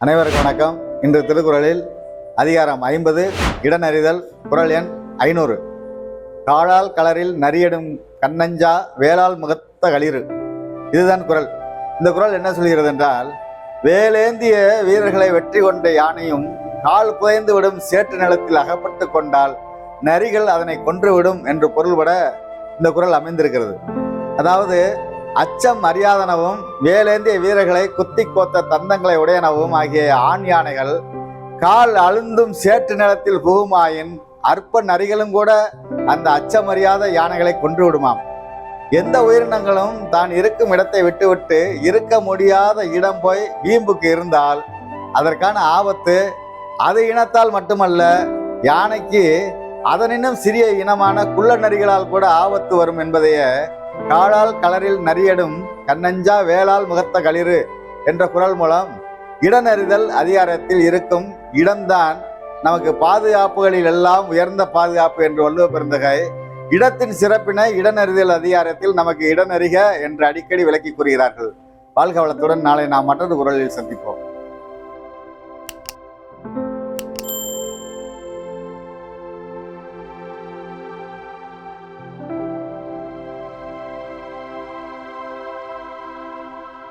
அனைவருக்கும் வணக்கம். இன்று திருக்குறளில் அதிகாரம் ஐம்பது இடநறிதல் குறள் எண் ஐநூறு. காலால் கலரில் நரியடும் கண்ணஞ்சா வேளால் முகத்த களிறு. இதுதான் குரல் இந்த குறள் என்ன சொல்கிறது என்றால் வேலேந்திய வீரர்களை வெற்றி கொண்ட யானையும் கால் புதைந்து விடும் சேற்று நிலத்தில் அகப்பட்டு கொண்டால் நரிகள் அதனை கொன்றுவிடும் என்று பொருள்பட இந்த குறள் அமைந்திருக்கிறது. அதாவது அச்சம் அறியாதனவும் வேலேந்திய வீரர்களை குத்தி கோத்த தந்தங்களை உடையனவும் ஆகிய ஆண் யானைகள் கால் அழுந்தும் சேற்று நிலத்தில் புகுமாயின் அற்ப நரிகளும் கூட அந்த அச்சமறியாத யானைகளை கொன்று விடுமாம் எந்த உயிரினங்களும் தான் இருக்கும் இடத்தை விட்டுவிட்டு இருக்க முடியாத இடம் போய் வீம்புக்கு இருந்தால் அதற்கான ஆபத்து அது இனத்தால் மட்டுமல்ல யானைக்கு அதனினும் சிறிய இனமான குள்ள நரிகளால் கூட ஆபத்து வரும் என்பதையே காலால் கலரில் நரியடும் கண்ணஞ்சா வேளால் முகத்த களிறு என்ற குரல் மூலம் இடனறிதல் அதிகாரத்தில் இருக்கும் இடம்தான் நமக்கு பாதுகாப்புகளில் எல்லாம் உயர்ந்த பாதுகாப்பு என்று வள்ளுவ பெருந்தகை இடத்தின் சிறப்பினை இடனறிதல் அதிகாரத்தில் நமக்கு இடனறிக என்று அடிக்கடி விளக்கி கூறுகிறார்கள். வாழ்க வளத்துடன் நாளை நாம் மற்றொரு குரலில் சந்திப்போம்.